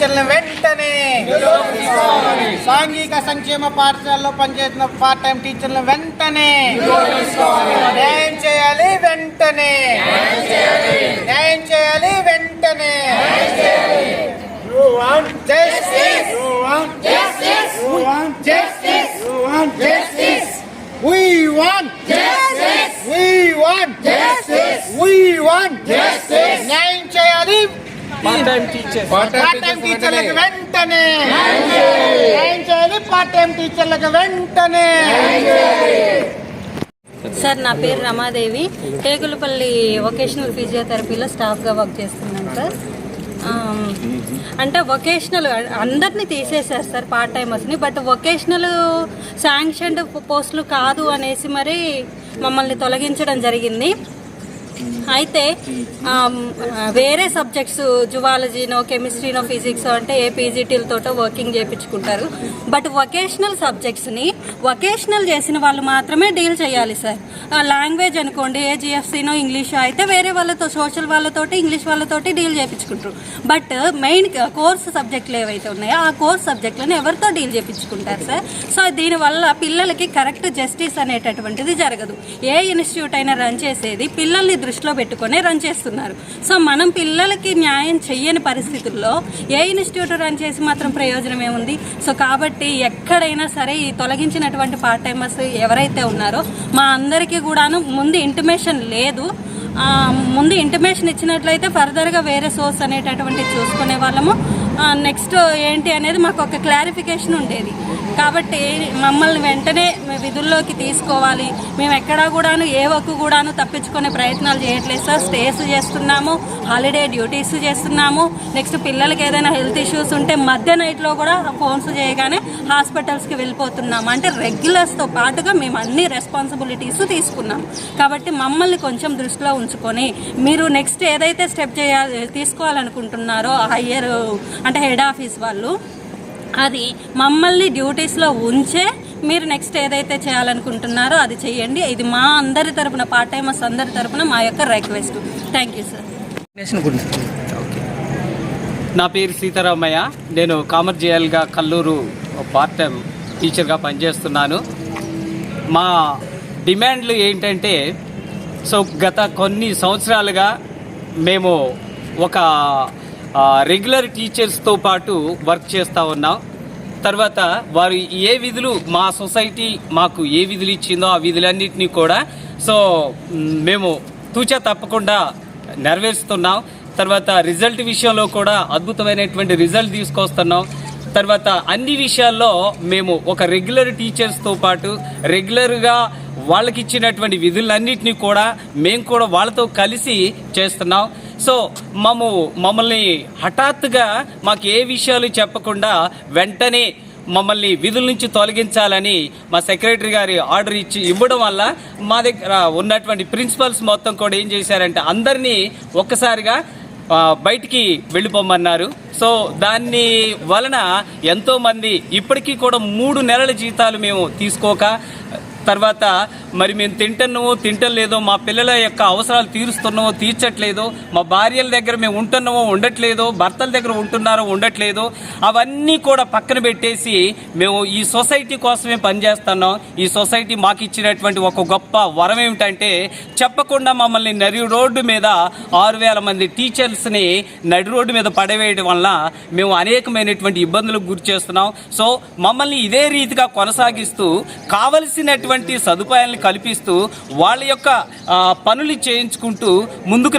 టీచర్లను వెంటనే సాంఘిక సంక్షేమ పాఠశాలలో పనిచేసిన పార్ట్ టైం టీచర్లను వెంటనే న్యాయం చేయాలి వెంటనే. న్యాయం చేయాలి వెంటనే. Part time teacher part time టీచర్లకు వెంటనే. చేయాలి? పార్ట్ టైం టీచర్లకు వెంటనే. సార్ నా పేరు రమాదేవి. టేగులపల్లి వొకేషనల్ ఫిజియోథెరపీలో స్టాఫ్గా వర్క్ చేస్తున్నాను సార్. అంటే వొకేషనల్ అందరినీ తీసేశారు సార్ పార్ట్ టైమర్స్ని బట్ వొకేషనల్ శాంక్షన్డ్ పోస్టులు కాదు అనేసి మరి మమ్మల్ని తొలగించడం జరిగింది. అయితే వేరే సబ్జెక్ట్స్ జువాలజీనో కెమిస్ట్రీనో ఫిజిక్స్ అంటే ఏ వర్కింగ్ చేయించుకుంటారు బట్ వొకేషనల్ సబ్జెక్ట్స్ని వొకేషనల్ చేసిన వాళ్ళు మాత్రమే డీల్ చేయాలి సార్. లాంగ్వేజ్ అనుకోండి ఏ జిఎఫ్సీనో ఇంగ్లీష్ అయితే వేరే వాళ్ళతో సోషల్ వాళ్ళతోటి ఇంగ్లీష్ వాళ్ళతోటి డీల్ చేయించుకుంటారు బట్ మెయిన్ కోర్స్ సబ్జెక్టులు ఏవైతే ఉన్నాయో ఆ కోర్స్ సబ్జెక్టులను ఎవరితో డీల్ చేయించుకుంటారు సార్? సో దీనివల్ల పిల్లలకి కరెక్ట్ జస్టిస్ అనేటటువంటిది జరగదు. ఏ ఇన్స్టిట్యూట్ అయినా రన్ చేసేది పిల్లల్ని దృష్టిలో పెట్టుకొని రన్ చేస్తున్నారు. సో మనం పిల్లలకి న్యాయం చెయ్యని పరిస్థితుల్లో ఏ ఇన్స్టిట్యూట్ రన్ చేసి మాత్రం ప్రయోజనం ఏముంది? సో కాబట్టి ఎక్కడైనా సరే ఈ తొలగించినటువంటి పార్ట్ టైమర్స్ ఎవరైతే ఉన్నారో మా అందరికీ కూడాను ముందు ఇంటిమేషన్ లేదు. ముందు ఇంటిమేషన్ ఇచ్చినట్లయితే ఫర్దర్గా వేరే సోర్స్ అనేటటువంటి చూసుకునే వాళ్ళము. నెక్స్ట్ ఏంటి అనేది మాకు ఒక క్లారిఫికేషన్ ఉండేది. కాబట్టి మమ్మల్ని వెంటనే విధుల్లోకి తీసుకోవాలి. మేము ఎక్కడా కూడాను ఏ ఒక్క కూడాను తప్పించుకునే ప్రయత్నాలు చేయట్లేదు సార్. స్టేస్ చేస్తున్నాము హాలిడే డ్యూటీస్ చేస్తున్నాము. నెక్స్ట్ పిల్లలకి ఏదైనా హెల్త్ ఇష్యూస్ ఉంటే మధ్య నైట్లో కూడా ఫోన్స్ చేయగానే హాస్పిటల్స్కి వెళ్ళిపోతున్నాము అంటే రెగ్యులర్స్తో పాటుగా మేము అన్ని రెస్పాన్సిబిలిటీస్ తీసుకున్నాం. కాబట్టి మమ్మల్ని కొంచెం దృష్టిలో ఉంచుకొని మీరు నెక్స్ట్ ఏదైతే స్టెప్ చేయాలి తీసుకోవాలనుకుంటున్నారో హయ్యర్ అంటే హెడ్ ఆఫీస్ వాళ్ళు అది మమ్మల్ని డ్యూటీస్లో ఉంచే మీరు నెక్స్ట్ ఏదైతే చేయాలనుకుంటున్నారో అది చేయండి. ఇది మా అందరి తరపున పార్ట్ టైమర్స్ అందరి తరపున మా యొక్క రిక్వెస్ట్ థ్యాంక్ యూ సార్ నా పేరు సీతారామయ్య. నేను కామర్ జేఎల్గా కల్లూరు పార్ట్ టైం టీచర్గా పనిచేస్తున్నాను. మా డిమాండ్లు ఏంటంటే సో గత కొన్ని సంవత్సరాలుగా మేము ఒక రెగ్యులర్ టీచర్స్తో పాటు వర్క్ చేస్తూ ఉన్నాం. తర్వాత వారు ఏ విధులు మా సొసైటీ మాకు ఏ విధులు ఇచ్చిందో ఆ విధులన్నింటినీ కూడా సో మేము తూచా తప్పకుండా నెరవేరుస్తున్నాం. తర్వాత రిజల్ట్ విషయంలో కూడా అద్భుతమైనటువంటి రిజల్ట్ తీసుకొస్తున్నాం. తర్వాత అన్ని విషయాల్లో మేము ఒక రెగ్యులర్ టీచర్స్తో పాటు రెగ్యులర్గా వాళ్ళకి ఇచ్చినటువంటి విధులన్నింటినీ కూడా మేము కూడా వాళ్ళతో కలిసి చేస్తున్నాం. సో మము మమ్మల్ని హఠాత్తుగా మాకు ఏ విషయాలు చెప్పకుండా వెంటనే మమ్మల్ని విధుల నుంచి తొలగించాలని మా సెక్రటరీ గారి ఆర్డర్ ఇచ్చి ఇవ్వడం వల్ల మా దగ్గర ఉన్నటువంటి ప్రిన్సిపల్స్ మొత్తం కూడా ఏం చేశారంటే అందరినీ ఒక్కసారిగా బయటికి వెళ్ళిపోమన్నారు. సో దాన్ని వలన ఎంతోమంది ఇప్పటికీ కూడా మూడు నెలల జీతాలు మేము తీసుకోక తర్వాత మరి మేము తింటున్నామో తింటలేదో మా పిల్లల యొక్క అవసరాలు తీరుస్తున్నామో తీర్చట్లేదో మా భార్యల దగ్గర మేము ఉంటున్నామో ఉండట్లేదో భర్తల దగ్గర ఉంటున్నారో ఉండట్లేదో అవన్నీ కూడా పక్కన పెట్టేసి మేము ఈ సొసైటీ కోసమే పనిచేస్తున్నాం. ఈ సొసైటీ మాకు ఇచ్చినటువంటి ఒక గొప్ప వరం ఏమిటంటే చెప్పకుండా మమ్మల్ని నరి రోడ్డు మీద ఆరు వేల మంది టీచర్స్ని నడి రోడ్డు మీద పడవేయడం వల్ల మేము అనేకమైనటువంటి ఇబ్బందులకు గురి చేస్తున్నాం. సో మమ్మల్ని ఇదే రీతిగా కొనసాగిస్తూ కావలసినటువంటి సదుపాయాలను కల్పిస్తూ వాళ్ళ యొక్క ఆ, పనులు చేయించుకుంటూ ముందుకు